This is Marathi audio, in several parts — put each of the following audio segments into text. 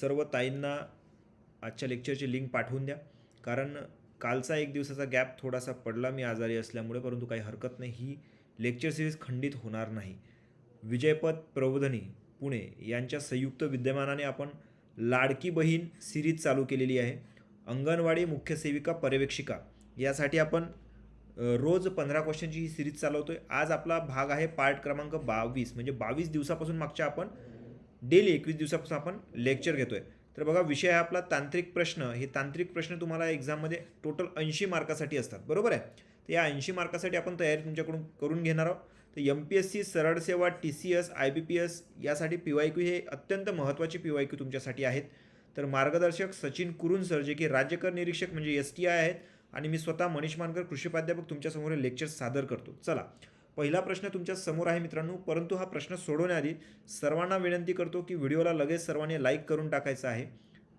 सर्व ताईंना आजच्या लेक्चरची लिंक पाठवून द्या. कारण कालचा एक दिवसाचा गॅप थोडासा पडला मी आजारी असल्यामुळे परंतु काही हरकत नाही. ही लेक्चर सिरीज खंडित होणार नाही. विजयपद प्रबोधनी पुणे यांच्या संयुक्त विद्यमानाने आपण लाडकी बहीण सिरीज चालू केलेली आहे. अंगणवाडी मुख्य सेविका पर्यवेक्षिका. यासाठी आपण रोज पंधरा क्वेश्चनची ही सिरीज चालवतो आहे आज आपला भाग आहे पार्ट क्रमांक बावीस. म्हणजे बावीस दिवसापासून मागच्या आपण डेली एकवीस दिवसापासून आपण लेक्चर घेतोय. तर बघा विषय आहे आपला तांत्रिक प्रश्न. हे तांत्रिक प्रश्न तुम्हाला एक्झाममध्ये टोटल ऐंशी मार्कासाठी असतात. बरोबर आहे? तर या ऐंशी मार्कासाठी आपण तयारी तुमच्याकडून करून घेणार आहोत. तर एम पी एस सी सरळ सेवा T C S I B P S यासाठी पी वाय क्यू हे अत्यंत महत्त्वाचे पी वाय क्यू तुमच्यासाठी आहेत. तर मार्गदर्शक सचिन कुरुन सर जे की राज्यकर निरीक्षक म्हणजे एस टी आय आहेत. आणि मी स्वतः मनीष मानकर कृषी प्राध्यापक तुमच्यासमोर लेक्चर सादर करतो. चला. पहिला प्रश्न तुमच्यासमोर आहे मित्रांनो परंतु हा प्रश्न सोडवण्याआधी सर्वांना विनंती करतो की व्हिडिओला लगेच सर्वांनी लाईक करून टाकायचं आहे.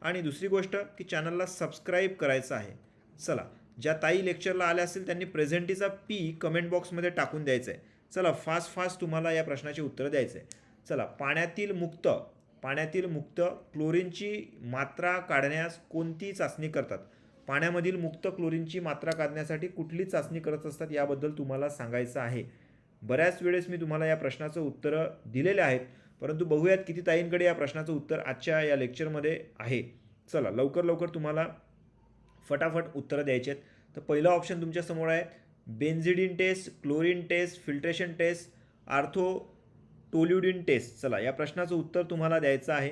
आणि दुसरी गोष्ट की चॅनलला सबस्क्राईब करायचं आहे. चला ज्या ताई लेक्चरला आल्या असतील त्यांनी प्रेझेंटीचा पी कमेंट बॉक्समध्ये टाकून द्यायचं आहे चला फास्ट फास्ट तुम्हाला या प्रश्नाची उत्तरं द्यायचं आहे चला पाण्यातील मुक्त पाण्यातील मुक्त क्लोरीनची मात्रा काढण्यास कोणती चाचणी करतात? पाण्यामधील मुक्त क्लोरीनची मात्रा काढण्यासाठी कुठली चाचणी करत असतात याबद्दल तुम्हाला सांगायचं आहे. बऱ्याच वेळेस मी तुम्हाला या प्रश्नाचं उत्तरं दिलेले आहेत परंतु बघूयात किती ताईंकडे या प्रश्नाचं उत्तर आजच्या या लेक्चरमध्ये आहे. चला लवकर लवकर तुम्हाला फटाफट उत्तरं द्यायची आहेत. तर पहिला ऑप्शन तुमच्यासमोर आहे benzidine test chlorine test filtration test ortho toluidine test. चला या प्रश्नाचं उत्तर तुम्हाला द्यायचं आहे.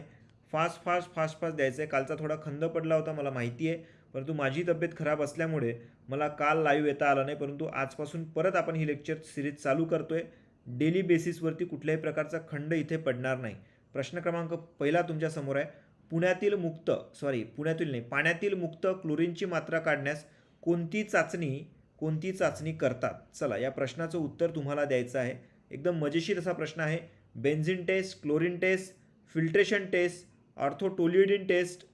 फास्ट फास्ट फास्ट फास्ट द्यायचं आहे कालचा थोडा खंद पडला होता मला माहिती आहे. परंतु माझी तब्येत खराब असल्यामुळे मला काल लाईव्ह येता आलं नाही परंतु आजपासून परत आपण ही लेक्चर सिरीज चालू करतोय. डेली बेसिसवरती कुठल्याही प्रकारचा खंड इथे पडणार नाही. प्रश्न क्रमांक पहिला तुमच्यासमोर आहे. पुण्यातील मुक्त सॉरी पुण्यातील नाही पाण्यातील मुक्त क्लोरीनची मात्रा काढण्यास कोणती चाचणी कोणती चाचणी करतात? चला या प्रश्नाचं उत्तर तुम्हाला द्यायचं आहे. एकदम मजेशीर असा प्रश्न आहे. Benzene test chlorine test filtration test orthotolidine test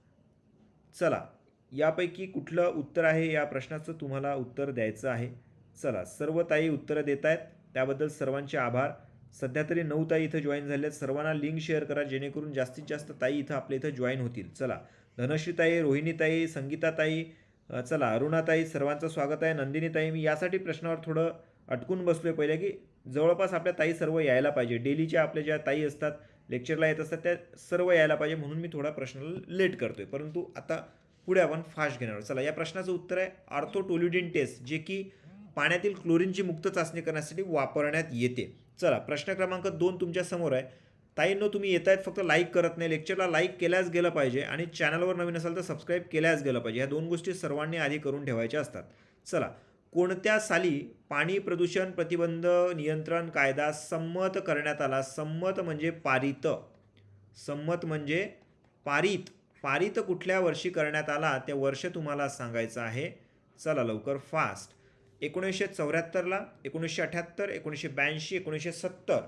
चला यापैकी कुठलं उत्तर आहे या प्रश्नाचं तुम्हाला उत्तर द्यायचं आहे. चला सर्व ताई उत्तरं देत आहेत. त्याबद्दल सर्वांचे आभार. सध्या तरी नऊ ताई इथं जॉईन झाले आहेत सर्वांना लिंक शेअर करा जेणेकरून जास्तीत जास्त ताई इथं आपल्या इथं जॉईन होतील. चला धनश्रीताई रोहिणीताई संगीताताई चला अरुणाताई सर्वांचं स्वागत आहे. नंदिनीताई मी यासाठी प्रश्नावर थोडं अटकून बसलोय पहिले की जवळपास आपल्या ताई सर्व यायला पाहिजे. डेलीच्या आपल्या ज्या ताई असतात लेक्चरला येत असतात त्या सर्व यायला पाहिजे म्हणून मी थोडा प्रश्नाला लेट करतो आहे परंतु आता पुढे आपण फास्ट घेणार आहोत. चला या प्रश्नाचं उत्तर आहे आर्थोटोल्युडिन टेस्ट जे की पाण्यातील क्लोरीनची मुक्त चाचणी करण्यासाठी वापरण्यात येते. चला प्रश्न क्रमांक दोन तुमच्यासमोर आहे. ताईंनो तुम्ही येत आहेत फक्त लाईक करत नाही. लेक्चरला लाईक केल्याच गेलं पाहिजे आणि चॅनलवर नवीन असाल तर सबस्क्राईब केल्याच गेलं पाहिजे. ह्या दोन गोष्टी सर्वांनी आधी करून ठेवायच्या असतात. चला कोणत्या साली पाणी प्रदूषण प्रतिबंध नियंत्रण कायदा संमत करण्यात आला? संमत म्हणजे पारित. संमत म्हणजे पारित. पारित कुठल्या वर्षी करण्यात आला ते वर्ष तुम्हाला सांगायचं आहे. चला लवकर फास्ट एकोणीसशे चौऱ्याहत्तरला एकोणीसशे अठ्याहत्तर एकोणीसशे ब्याऐंशी एकोणीसशे सत्तर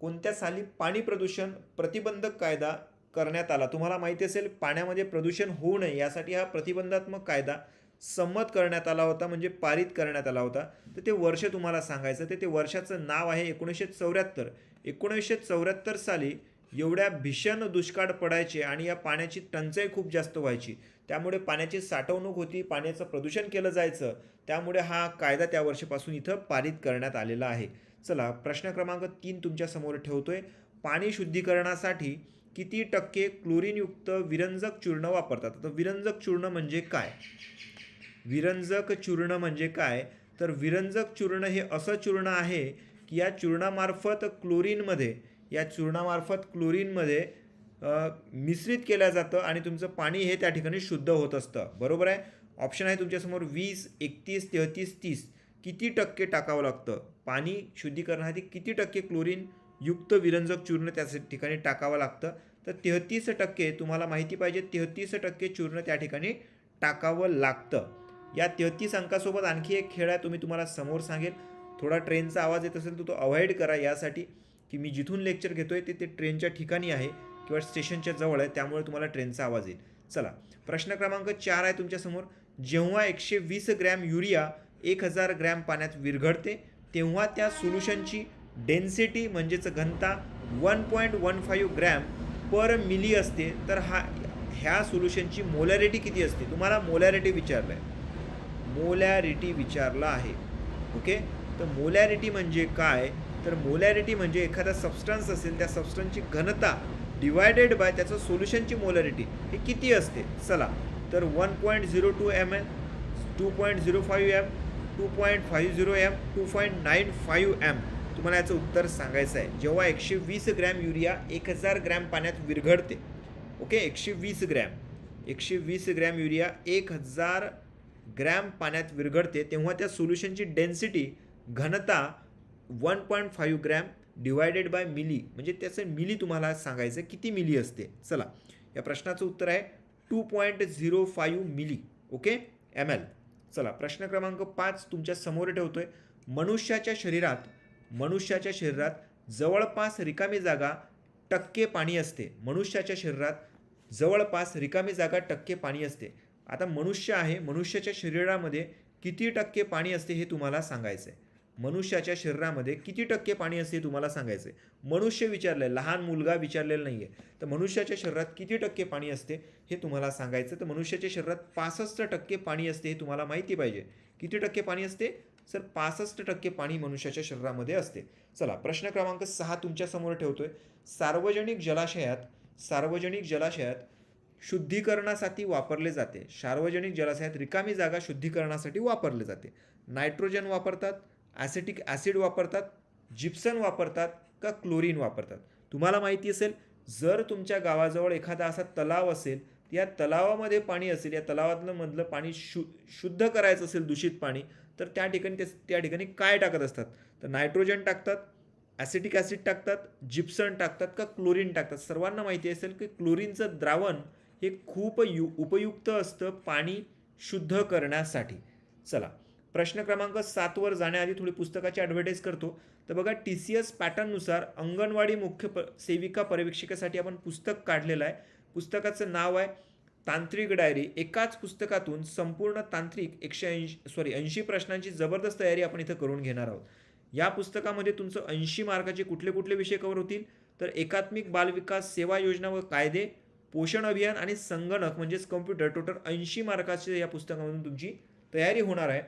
कोणत्या साली पाणी प्रदूषण प्रतिबंधक कायदा करण्यात आला? तुम्हाला माहिती असेल पाण्यामध्ये प्रदूषण होऊ नये यासाठी हा प्रतिबंधात्मक कायदा संमत करण्यात आला होता म्हणजे पारित करण्यात आला होता. तर ते वर्ष तुम्हाला सांगायचं ते ते वर्षाचं नाव आहे एकोणीसशे चौऱ्याहत्तर. एकोणीसशे चौऱ्याहत्तर साली एवढ्या भीषण दुष्काळ पडायचे आणि या पाण्याची टंचाई खूप जास्त व्हायची. त्यामुळे पाण्याची साठवणूक होती पाण्याचं प्रदूषण केलं जायचं. त्यामुळे हा कायदा त्या वर्षीपासून इथं पारित करण्यात आलेला आहे. चला प्रश्न क्रमांक तीन तुमच्यासमोर ठेवतो ठेवतोय. पाणी शुद्धीकरणासाठी किती टक्के क्लोरीनयुक्त विरंजक चूर्ण वापरतात? तर विरंजक चूर्ण म्हणजे काय? विरंजक चूर्ण म्हणजे काय? तर विरंजक चूर्ण हे असं चूर्ण आहे की या चूर्णामार्फत क्लोरीनमध्ये या चूर्णामार्फत क्लोरीनमध्ये मिश्रित केलं जातं आणि तुमचं पाणी हे त्या ठिकाणी शुद्ध होत असतं. बरोबर आहे? ऑप्शन आहे तुमच्यासमोर वीस एकतीस तेहतीस तीस. किती टक्के टाकावं लागतं? पाणी शुद्धीकरणासाठी किती टक्के क्लोरीन युक्त विरंजक चूर्ण त्या ठिकाणी टाकावं लागतं? तर तेहतीस टक्के तुम्हाला माहिती पाहिजे तेहतीस टक्के चूर्ण त्या ठिकाणी टाकावं लागतं. या तेहतीस अंकासोबत आणखी एक खेळ आहे तुम्ही तुम्हाला समोर सांगेल. थोडा ट्रेनचा आवाज येत असेल तर तो अवॉइड करा यासाठी. की मी जिथून लेक्चर घेतोय ते ते ट्रेनच्या ठिकाणी आहे किंवा स्टेशनच्या जवळ आहे त्यामुळे तुम्हाला ट्रेनचा आवाज येईल. चला प्रश्न क्रमांक चार आहे तुमच्यासमोर. जेव्हा एकशे वीस ग्रॅम युरिया एक हजार ग्रॅम पाण्यात विरघळते तेव्हा त्या सोल्युशनची डेन्सिटी म्हणजेच घनता one point one five gram per milli असते. तर हा ह्या सोल्युशनची मोलॅरिटी किती असते? तुम्हाला मोलॅरिटी विचारलं आहे. मोलॅरिटी विचारलं आहे. ओके तर मोलॅरिटी म्हणजे काय? तर मोलॅरिटी म्हणजे एखादा सबस्टन्स असेल त्या सबस्टन्सची घनता डिवायडेड बाय त्याचं सोल्युशनची मोलॅरिटी हे किती असते? चला तर one point zero two M L two point zero five M two point five zero M two point nine five M तुम्हाला याचं उत्तर सांगायचं आहे जेव्हा एकशे वीस ग्रॅम युरिया एक हजार ग्रॅम पाण्यात विरघळते ओके? एकशे वीस ग्रॅम एकशे वीस ग्रॅम युरिया एक हजार ग्रॅम पाण्यात विरघळते तेव्हा त्या सोल्युशनची डेन्सिटी घनता one point five gram divided by milli म्हणजे त्याचं मिली तुम्हाला सांगायचं किती मिली असते? चला या प्रश्नाचं उत्तर आहे two point zero five milli okay M L चला प्रश्न क्रमांक पाच तुमच्यासमोर ठेवतोय. मनुष्याच्या शरीरात मनुष्याच्या शरीरात जवळपास रिकामी जागा टक्के पाणी असते. मनुष्याच्या शरीरात जवळपास रिकामी जागा टक्के पाणी असते. आता मनुष्य आहे मनुष्याच्या शरीरामध्ये किती टक्के पाणी असते हे तुम्हाला सांगायचं आहे मनुष्याच्या शरीरामध्ये किती टक्के पाणी असते हे तुम्हाला सांगायचं आहे मनुष्य विचारलं आहे लहान मुलगा विचारलेला नाही आहे तर मनुष्याच्या शरीरात किती टक्के पाणी असते हे तुम्हाला सांगायचं तर मनुष्याच्या शरीरात पासष्ट टक्के पाणी असते हे तुम्हाला माहिती पाहिजे. किती टक्के पाणी असते? सर पासष्ट टक्के पाणी मनुष्याच्या शरीरामध्ये असते. चला प्रश्न क्रमांक सहा तुमच्यासमोर ठेवतो आहे सार्वजनिक जलाशयात सार्वजनिक जलाशयात शुद्धीकरणासाठी वापरले जाते. सार्वजनिक जलाशयात रिकामी जागा शुद्धीकरणासाठी वापरले जाते. नायट्रोजन वापरतात ॲसिटिक ॲसिड वापरतात जिप्सन वापरतात का क्लोरीन वापरतात? तुम्हाला माहिती असेल जर तुमच्या गावाजवळ एखादा असा तलाव असेल या तलावामध्ये पाणी असेल या तलावातलं मधलं पाणी शु शुद्ध करायचं असेल दूषित पाणी तर त्या ठिकाणी ते त्या ठिकाणी काय टाकत असतात? तर नायट्रोजन टाकतात ॲसिटिक ॲसिड टाकतात जिप्सन टाकतात का क्लोरीन टाकतात? सर्वांना माहिती असेल की क्लोरीनचं द्रावण हे खूप यु उपयुक्त असतं पाणी शुद्ध करण्यासाठी. चला प्रश्न क्रमांक सातवर जाण्याआधी थोडी पुस्तकाची ॲडव्हर्टाईज करतो. तर बघा टी सी एस पॅटर्ननुसार अंगणवाडी मुख्य प सेविका पर्यवेक्षिकेसाठी आपण पुस्तक काढलेलं आहे. पुस्तकाचं नाव आहे तांत्रिक डायरी. एकाच पुस्तकातून संपूर्ण तांत्रिक एकशे ऐंशी सॉरी ऐंशी प्रश्नांची जबरदस्त तयारी आपण इथं करून घेणार आहोत. या पुस्तकामध्ये तुमचं ऐंशी मार्काचे कुठले कुठले विषय कवर होतील? तर एकात्मिक बालविकास सेवा योजना व कायदे पोषण अभियान आणि संगणक म्हणजेच कम्प्युटर टोटल ऐंशी मार्काचे या पुस्तकामधून तुमची तयारी होणार आहे.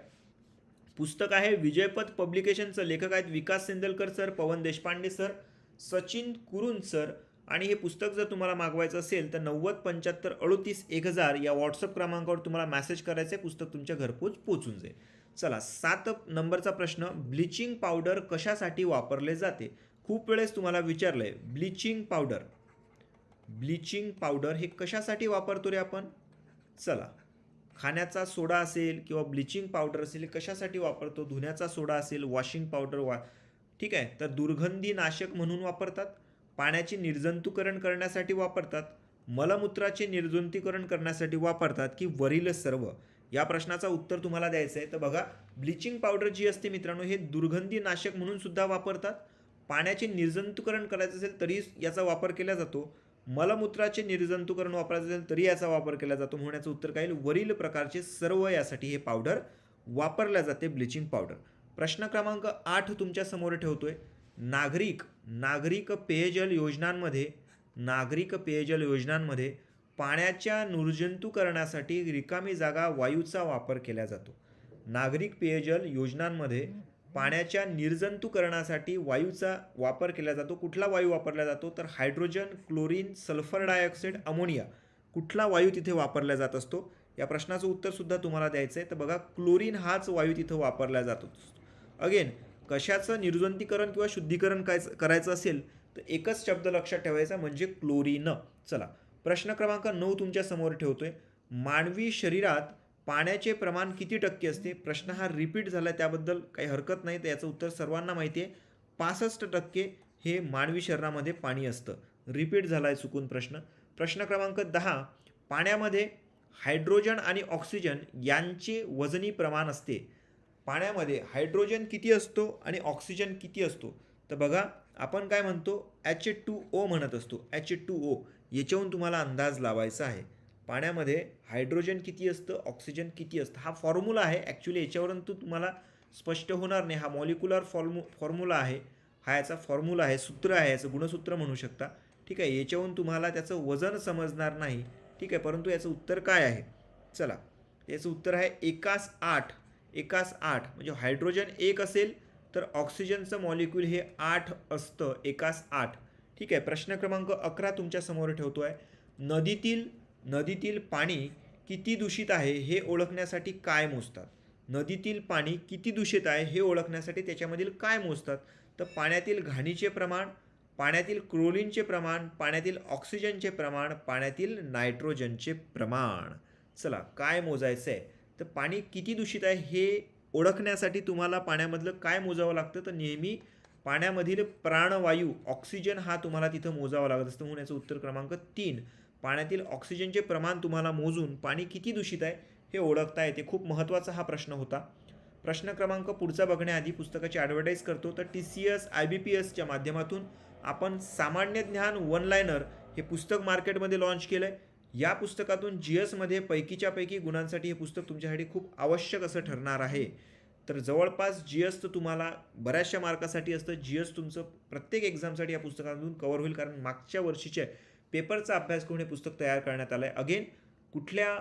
पुस्तक आहे विजयपथ पब्लिकेशनचं. लेखक आहेत Vikas Sendalkar sir Pawan Deshpande sir Sachin Kurun sir. आणि हे पुस्तक जर तुम्हाला मागवायचं असेल तर नव्वद पंच्याहत्तर अडोतीस एक हजार या व्हॉट्सअप क्रमांकावर तुम्हाला मॅसेज करायचं आहे पुस्तक तुमच्या घरपोच पोचून जाईल. चला सात नंबरचा प्रश्न ब्लिचिंग पावडर कशासाठी वापरले जाते? खूप वेळेस तुम्हाला विचारलं आहे ब्लिचिंग पावडर ब्लिचिंग पावडर हे कशासाठी वापरतो रे आपण? चला खाण्याचा सोडा असेल किंवा ब्लिचिंग पावडर असेल कशासाठी वापरतो? धुण्याचा सोडा असेल वॉशिंग पावडर वा ठीक आहे? तर दुर्गंधी नाशक म्हणून वापरतात. पाण्याचे निर्जंतुकरण करण्यासाठी वापरतात. मलमूत्राचे निर्जंतुकरण करण्यासाठी वापरतात की वरील सर्व? या प्रश्नाचा उत्तर तुम्हाला द्यायचं आहे. तर बघा ब्लिचिंग पावडर जी असते मित्रांनो हे दुर्गंधी नाशक म्हणून सुद्धा वापरतात. पाण्याचे निर्जंतुकरण करायचं असेल तरी याचा वापर केला जातो. मलमूत्राचे निर्जंतुकरण वापरायचं असेल तरी याचा वापर केला जातो. म्हणण्याचं उत्तर काय? वरील प्रकारचे सर्व यासाठी हे पावडर वापरल्या जाते ब्लिचिंग पावडर प्रश्न क्रमांक आठ तुमच्यासमोर ठेवतोय. नागरिक नागरिक पेयजल योजनांमध्ये नागरिक पेयजल योजनांमध्ये पाण्याच्या निर्जंतुकरणासाठी रिकामी जागा वायूचा वापर केला जातो. नागरिक पेयजल योजनांमध्ये पाण्याच्या निर्जंतुकरणासाठी वायूचा वापर केला जातो. कुठला वायू वापरला जातो? तर hydrogen chlorine sulphur dioxide ammonia. कुठला वायू तिथे वापरला जात असतो? या प्रश्नाचं उत्तरसुद्धा तुम्हाला द्यायचं आहे. तर बघा क्लोरीन हाच वायू तिथं वापरला जातो अगेन कशाचं निर्जंतीकरण किंवा शुद्धीकरण काय करायचं असेल तर एकच शब्द लक्षात ठेवायचा म्हणजे क्लोरीन. चला प्रश्न क्रमांक नऊ तुमच्यासमोर ठेवतोय. मानवी शरीरात पाण्याचे प्रमाण किती टक्के असते? प्रश्न हा रिपीट झाला त्याबद्दल काही हरकत नाही. तर याचं उत्तर सर्वांना माहिती आहे पासष्ट टक्के हे मानवी शरीरामध्ये पाणी असतं. रिपीट झाला आहे चुकून प्रश्न. प्रश्न क्रमांक दहा. पाण्यामध्ये हायड्रोजन आणि ऑक्सिजन यांचे वजनी प्रमाण असते. पाण्यामध्ये हायड्रोजन किती असतो आणि ऑक्सिजन किती असतो? तर बघा आपण काय म्हणतो? एच टू ओ म्हणत असतो. एच टू ओ याच्याहून तुम्हाला अंदाज लावायचा आहे. पाण्यामध्ये हायड्रोजन किती असतं ऑक्सिजन किती असतं हा फॉर्म्युला आहे. ॲक्च्युली याच्यावरून तो तुम्हाला स्पष्ट होणार नाही. हा मॉलिक्युलर फॉर्मु फॉर्म्युला आहे. हा याचा फॉर्म्युला आहे सूत्र आहे याचं गुणसूत्र म्हणू शकता. ठीक आहे? याच्याहून तुम्हाला त्याचं वजन समजणार नाही. ठीक आहे? परंतु याचं उत्तर काय आहे? चला. याचं उत्तर आहे एकास आठ. एकास आठ. म्हणजे हायड्रोजन एक असेल तर ऑक्सिजनचं मॉलिक्यूल हे आठ असतं. एकास आठ. ठीक आहे? प्रश्न क्रमांक अकरा तुमच्यासमोर ठेवतो आहे नदीतील नदीतील पाणी किती दूषित आहे हे ओळखण्यासाठी काय मोजतात? नदीतील पाणी किती दूषित आहे हे ओळखण्यासाठी त्याच्यामधील काय मोजतात? तर पाण्यातील घाणीचे प्रमाण पाण्यातील क्रोलिनचे प्रमाण पाण्यातील ऑक्सिजनचे प्रमाण पाण्यातील नायट्रोजनचे प्रमाण. चला काय मोजायचं आहे तर पाणी किती दूषित आहे हे ओळखण्यासाठी तुम्हाला पाण्यामधलं काय मोजावं लागतं? तर नेहमी पाण्यामधील प्राणवायू ऑक्सिजन हा तुम्हाला तिथं मोजावा लागत असतं. म्हणून याचं उत्तर क्रमांक तीन. पाण्यातील ऑक्सिजनचे प्रमाण तुम्हाला मोजून पाणी किती दूषित आहे हे ओळखता येते. खूप महत्त्वाचा हा प्रश्न होता. प्रश्न क्रमांक पुढचा बघण्याआधी पुस्तकाची ॲडव्हर्टाईज करतो. तर T C S I B P एसच्या माध्यमातून आपण सामान्य ज्ञान वन लायनर हे पुस्तक मार्केटमध्ये लॉन्च केलं आहे या पुस्तकातून जी एसमध्ये पैकीच्या पैकी गुणांसाठी हे पुस्तक तुमच्यासाठी खूप आवश्यक असं ठरणार आहे. तर जवळपास जी एस तर तुम्हाला बऱ्याचशा मार्कासाठी असतं. जी एस तुमचं प्रत्येक एक्झामसाठी या पुस्तकातून कवर होईल. कारण मागच्या वर्षीचे पेपरचा अभ्यास करून हे पुस्तक तयार करण्यात आलं आहे अगेन कुठल्या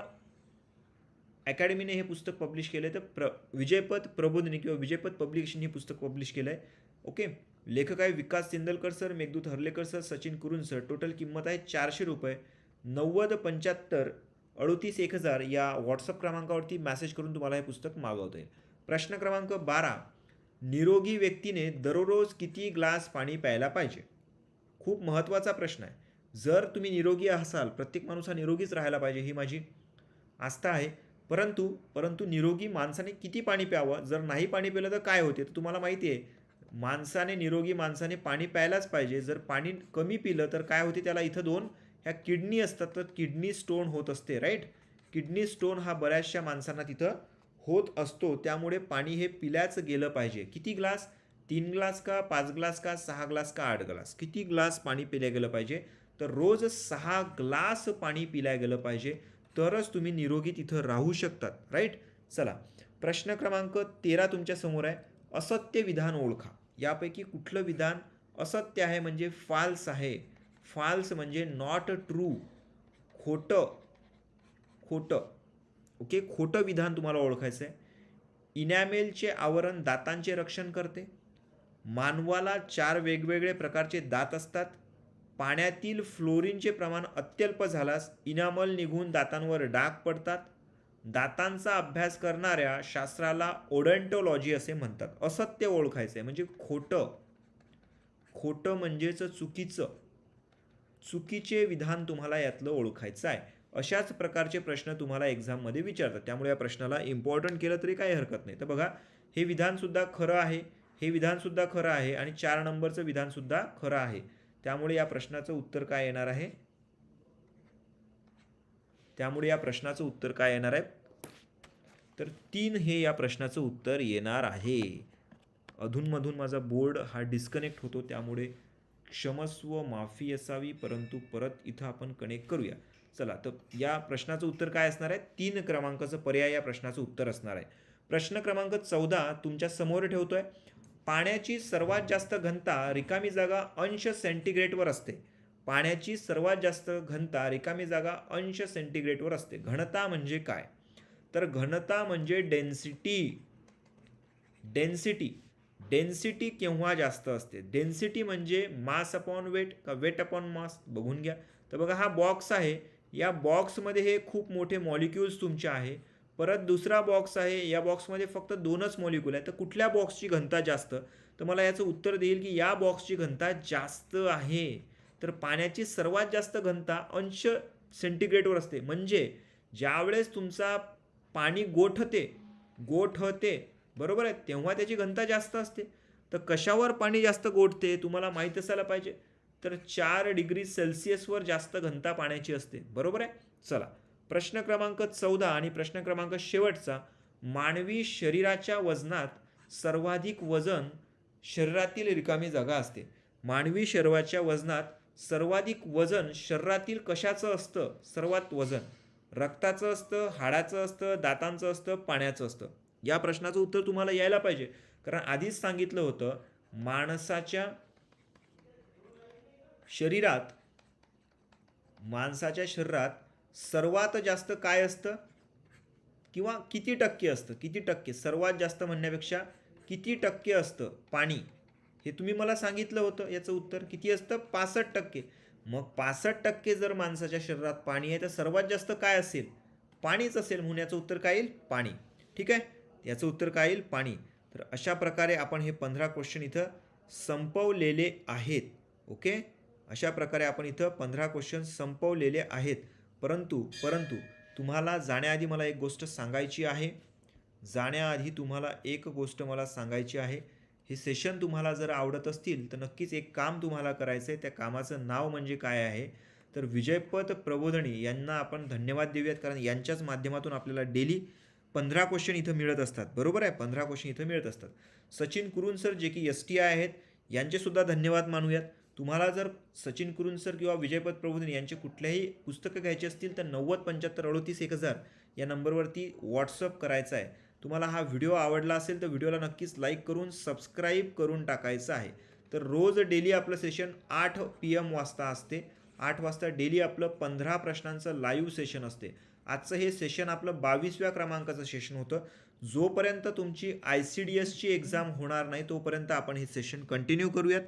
अकॅडमीने हे पुस्तक पब्लिश केलं आहे तर प्र विजयपथ प्रबोधनी किंवा विजयपथ पब्लिकेशन हे पुस्तक पब्लिश केलं आहे ओके लेखक आहे Vikas Sindalkar sir Meghdoot Harlekar sir Sachin Kurun sir total किंमत आहे चारशे रुपये. नव्वद पंच्याहत्तर अडोतीस एक हजार या व्हॉट्सअप क्रमांकावरती मॅसेज करून तुम्हाला हे पुस्तक मागवता येईल. प्रश्न क्रमांक बारा. निरोगी व्यक्तीने दररोज किती ग्लास पाणी प्यायला पाहिजे? खूप महत्त्वाचा प्रश्न आहे. जर तुम्ही निरोगी असाल प्रत्येक माणूस हा निरोगीच राहायला पाहिजे ही माझी आस्था आहे. परंतु परंतु निरोगी माणसाने किती पाणी प्यावं? जर नाही पाणी पिलं तर काय होते? तर तुम्हाला माहिती आहे माणसाने निरोगी माणसाने पाणी प्यायलाच पाहिजे. जर पाणी कमी पिलं तर काय होते? त्याला इथं दोन ह्या किडनी असतात. तर किडनी स्टोन होत असते राईट? किडनी स्टोन हा बऱ्याचशा माणसांना तिथं होत असतो. त्यामुळे पाणी हे पिल्याच गेलं पाहिजे. किती ग्लास? तीन ग्लास का पाच ग्लास का सहा ग्लास का आठ ग्लास? किती ग्लास पाणी पिल्या गेलं पाहिजे? तर रोज सहा ग्लास पाणी पिल्या गेलं पाहिजे. तरच तुम्ही निरोगी तिथं राहू शकतात राईट चला प्रश्न क्रमांक तेरा तुमच्यासमोर आहे. असत्य विधान ओळखा. यापैकी कुठलं विधान असत्य आहे म्हणजे फाल्स आहे? फाल्स म्हणजे नॉट ट्रू खोटं. खोटं. ओके खोटं विधान तुम्हाला ओळखायचं आहे इनॅमेलचे आवरण दातांचे रक्षण करते. मानवाला चार वेगवेगळे प्रकारचे दात असतात. पाण्यातील फ्लोरीनचे प्रमाण अत्यल्प झाल्यास इनामल निघून दातांवर डाग पडतात. दातांचा अभ्यास करणाऱ्या शास्त्राला ओडंटोलॉजी असे म्हणतात. असत्य ओळखायचं आहे म्हणजे खोटं. खोटं म्हणजेच चुकीचं. चुकीचे विधान तुम्हाला यातलं ओळखायचं आहे अशाच प्रकारचे प्रश्न तुम्हाला एक्झाममध्ये विचारतात. त्यामुळे या प्रश्नाला इम्पॉर्टंट केलं तरी काही हरकत नाही. तर बघा हे विधानसुद्धा खरं आहे. हे विधानसुद्धा खरं आहे आणि चार नंबरचं विधानसुद्धा खरं आहे. त्यामुळे या प्रश्नाचं उत्तर काय येणार आहे? त्यामुळे या प्रश्नाचं उत्तर काय येणार आहे? तर तीन हे या प्रश्नाचं उत्तर येणार आहे. अधूनमधून माझा बोर्ड हा डिस्कनेक्ट होतो त्यामुळे क्षमस्व माफी असावी परंतु परत इथं आपण कनेक्ट करूया. चला तर या प्रश्नाचं उत्तर काय असणार आहे? तीन क्रमांकाचं पर्याय या प्रश्नाचं उत्तर असणार आहे. प्रश्न क्रमांक चौदा तुमच्यासमोर ठेवतो आहे पाण्याची सर्वात जास्त घनता रिकामी जागा अंश सेंटीग्रेडवर असते. पाण्याची सर्वात जास्त घनता रिकामी जागा अंश सेंटीग्रेडवर असते. घनता म्हणजे काय? तर घनता म्हणजे डेन्सिटी. डेन्सिटी. डेन्सिटी केव्हा जास्त असते? डेन्सिटी म्हणजे मास अपॉन वेट का वेट अपॉन मास? बघून घ्या. तर बघा हा बॉक्स आहे. या बॉक्समध्ये हे खूप मोठे मॉलिक्युल्स तुमचे आहे. परत दुसरा बॉक्स आहे. या बॉक्समध्ये फक्त दोनच मॉलिक्युल आहे तर कुठल्या बॉक्सची घनता जास्त? तर मला याचं उत्तर देईल की या बॉक्सची घनता जास्त आहे. तर पाण्याची सर्वात जास्त घनता अंश सेंटीग्रेडवर असते. म्हणजे ज्यावेळेस तुमचा पाणी गोठते गोठते बरोबर आहे? तेव्हा त्याची घनता जास्त असते. तर कशावर पाणी जास्त गोठते तुम्हाला माहीत असायला पाहिजे. तर चार डिग्री सेल्सिअसवर जास्त घनता पाण्याची असते. बरोबर आहे? चला. प्रश्न क्रमांक चौदा आणि प्रश्न क्रमांक शेवटचा मानवी शरीराच्या वजनात सर्वाधिक वजन शरीरातील रिकामी जागा असते. मानवी शरीराच्या वजनात सर्वाधिक वजन शरीरातील कशाचं असतं? सर्वात वजन. रक्ताचं असतं हाडाचं असतं दातांचं असतं पाण्याचं असतं. या प्रश्नाचं उत्तर तुम्हाला यायला पाहिजे. कारण आधीच सांगितलं होतं माणसाच्या शरीरात माणसाच्या शरीरात सर्वात जास्त काय असतं? किंवा किती टक्के असतं? किती टक्के? सर्वात जास्त म्हणण्यापेक्षा किती टक्के असतं? पाणी. हे तुम्ही मला सांगितलं होतं याचं उत्तर किती असतं? पासष्ट टक्के. मग पासष्ट टक्के जर माणसाच्या शरीरात पाणी आहे तर सर्वात जास्त काय असेल? पाणीच असेल. म्हणून याचं उत्तर काय येईल? पाणी. ठीक आहे? याचं उत्तर काय येईल? पाणी. तर अशा प्रकारे आपण हे पंधरा क्वेश्चन इथं संपवलेले आहेत. ओके? अशा प्रकारे आपण इथं पंधरा क्वेश्चन संपवलेले आहेत. परंतु परंतु तुम्हाला जाण्याआधी मला एक गोष्ट सांगायची आहे. जाण्याआधी तुम्हाला एक गोष्ट मला सांगायची आहे. हे सेशन तुम्हाला जर आवडत असतील तर नक्कीच एक काम तुम्हाला करायचं आहे त्या कामाचं नाव म्हणजे काय आहे? तर विजयपथ प्रबोधनी यांना आपण धन्यवाद देऊयात कारण यांच्याच माध्यमातून आपल्याला डेली पंधरा क्वेश्चन इथं मिळत असतात. बरोबर आहे? पंधरा क्वेश्चन इथं मिळत असतात. सचिन कुरुन सर जे की एस टी आय आहेत यांचेसुद्धा धन्यवाद मानूयात. तुम्हाला जर सचिन कुरुन सर किंवा विजयपद प्रबोधन यांचे कुठल्याही पुस्तकं घ्यायची असतील तर नव्वद पंच्याहत्तर अडोतीस एक हजार या नंबरवरती व्हॉट्सअप करायचा आहे. तुम्हाला हा व्हिडिओ आवडला असेल तर व्हिडिओला नक्कीच लाईक करून सबस्क्राईब करून टाकायचं आहे. तर रोज डेली आपलं सेशन आठ पी एम वाजता असते. आठ वाजता डेली आपलं पंधरा प्रश्नांचं लाईव्ह सेशन असते. आजचं हे सेशन आपलं बावीसव्या क्रमांकाचं सेशन होतं. जोपर्यंत तुमची आय सी डी एसची एक्झाम होणार नाही तोपर्यंत आपण हे सेशन कंटिन्यू करूयात.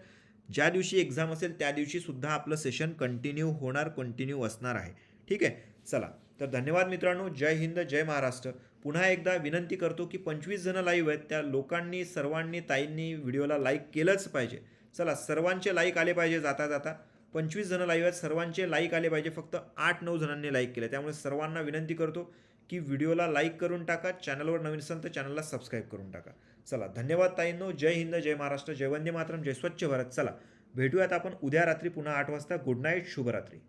ज्या दिवशी एक्झाम असेल त्या दिवशी सुद्धा आपलं सेशन कंटिन्यू होणार कंटिन्यू असणार आहे. ठीक आहे? चला. तर धन्यवाद मित्रांनो. जय हिंद जय महाराष्ट्र. पुन्हा एकदा विनंती करतो की पंचवीस जणं लाईव्ह आहेत त्या लोकांनी सर्वांनी ताईंनी व्हिडिओला लाईक केलंच पाहिजे. चला सर्वांचे लाईक आले पाहिजे जाता जाता पंचवीस जणं लाईव्ह आहेत सर्वांचे लाईक आले पाहिजे. फक्त आठ नऊ जणांनी लाईक केलं त्यामुळे सर्वांना विनंती करतो की व्हिडिओला लाईक करून टाका. चॅनलवर नवीन असेल तर चॅनलला सबस्क्राईब करून टाका. चला धन्यवाद ताईंनो. जय हिंद जय महाराष्ट्र जय वंदे मातरम जय स्वच्छ भारत. चला भेटूयात आपण उद्या रात्री पुन्हा आठ वाजता. गुड नाईट शुभरात्री.